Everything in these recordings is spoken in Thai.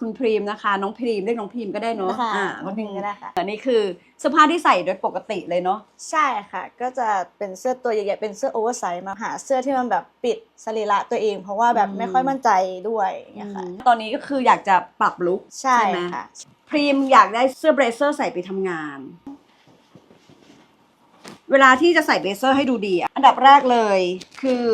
คุณพรีมนะคะ น้องพรีมเรียกน้องพรีมก็ได้เนาะค่ะอ่าน้องพิงก็ได้ค่ะ อันนี้คือเสื้อผ้าที่ใส่โดยปกติเลยเนาะใช่ค่ะ ก็จะเป็นเสื้อตัวใหญ่ๆเป็นเสื้อโอเวอร์ไซส์มาหาเสื้อที่มันแบบปิดสรีระตัวเอง เพราะว่าแบบอืมไม่ค่อยมั่นใจด้วยอย่างเงี้ยค่ะ ตอนนี้ก็คืออยากจะปรับลุคใช่ไหมค่ะ พรีมอยากได้เสื้อเบรเซอร์ใส่ไปทำงาน เวลาที่จะใส่เบรเซอร์ให้ดูดีอะอันดับแรกเลยคือ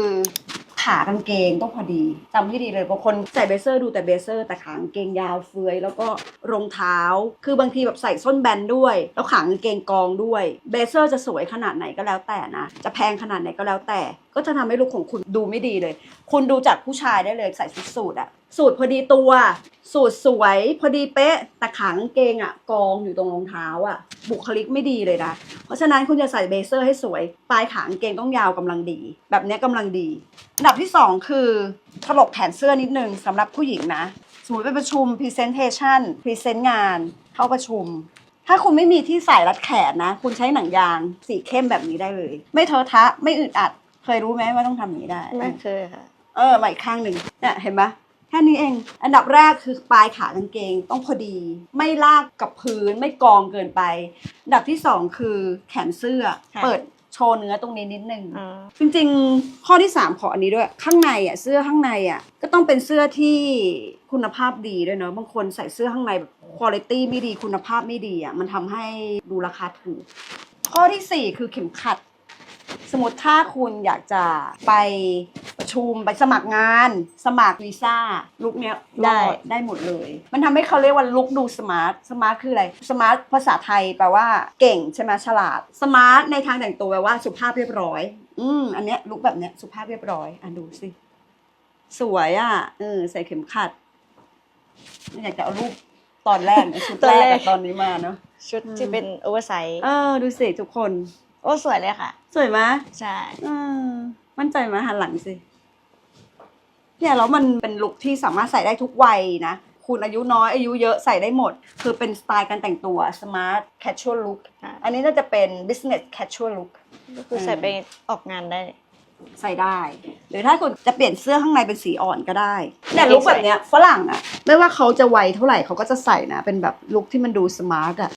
ขากางเกงต้องพอดีจำให้ดีเลยบางคนใส่เบเซอร์ดูแต่เบเซอร์ แต่ขากางเกงยาวเฟือยแล้วก็รองเท้า คือบางทีแบบใส่ส้นแบนด้วย แล้วขากางเกงกองด้วยเบเซอร์จะสวยขนาดไหนก็แล้วแต่นะ จะแพงขนาดไหนก็แล้วแต่ ก็จะทำให้ลุคของคุณดูไม่ดีเลย คุณดูจากผู้ชายได้เลยใส่ชุดสูทอะสูทพอดีตัว สูทสวย พอดีเป๊ะแต่ขางเกงอะกองอยู่ตรงรองเท้าอะบุคลิกไม่ดีเลยนะ เพราะฉะนั้นคุณจะใส่เบเซอร์ให้สวย ปลายขางเกงต้องยาวกำลังดี แบบนี้ยกำลังดีอันดับที่สองคือถลกแขนเสื้อนิดนึงสำหรับผู้หญิงนะสมมติไปประชุม presentation พรีเซนต์งานเข้าประชุมถ้าคุณไม่มีที่ใส่รัดแขนนะ คุณใช้หนังยางสีเข้มแบบนี้ได้เลย ไม่เทอะทะ ไม่อึดอัด เคยรู้ไหมว่าต้องทำอย่างนี้ได้ ไม่เคยค่ะ เออมาอีกข้างหนึ่งเนี่ยเห็นไหมแค่นี้เอง อันดับแรกคือปลายขากางเกงต้องพอดี ไม่ลากกับพื้นไม่กองเกินไป อันดับที่สองคือแขนเสื้อ ค่ะ เปิดโชว์เนื้อตรงนี้นิดนึงอืมจริงๆ ข้อที่ 3 ขออันนี้ด้วย ข้างในอะเสื้อข้างในอะก็ต้องเป็นเสื้อที่คุณภาพดีด้วยเนาะบางคนใส่เสื้อข้างในแบบคุณภาพไม่ดีคุณภาพไม่ดีอะมันทำให้ดูราคาถูก ข้อที่4 คือเข็มขัด สมมติถ้าคุณอยากจะไปประชุมไปสมัครงาน สมัครวีซ่าลุคเนี้ยได้ รอได้หมดเลย มันทำให้เขาเรียกว่าลุคดูสมาร์ทสมาร์ทคืออะไรสมาร์ทภาษาไทยแปลว่าเก่งใช่ไหมฉลาดสมาร์ทในทางแต่งตัวแปลว่าสุภาพเรียบร้อย อืมอันเนี้ยลุคแบบเนี้ยสุภาพเรียบร้อยอะดูสิ สวยอะเออใส่เข็มขัดอยากจะเอารูปตอนแรกเนี่ยชุดตอนแรแรกกกับตอนนี้มาเนาะชุดอืมที่เป็นโอเวอร์ไซส์ เออดูสิทุกคน โอ้สวยเลยค่ะ สวยไหมใช่เออมั่นใจไหมหันหลังสิ เนี่ยแล้วมันเป็นลุคที่สามารถใส่ได้ทุกวัยนะ คุณอายุน้อยอายุเยอะใส่ได้หมด คือเป็นสไตล์การแต่งตัว smart casual look ค่ะอันนี้น่าจะเป็น business casual look ก็คือใส่ไปออกงานได้ ใส่ได้ หรือถ้าคุณจะเปลี่ยนเสื้อข้างในเป็นสีอ่อนก็ได้เนี่ยไม่ได้ลุคแบบเนี้ยฝรั่งอะไม่ว่าเขาจะวัยเท่าไหร่เขาก็จะใส่นะ เป็นแบบลุคที่มันดูสมาร์ทอะ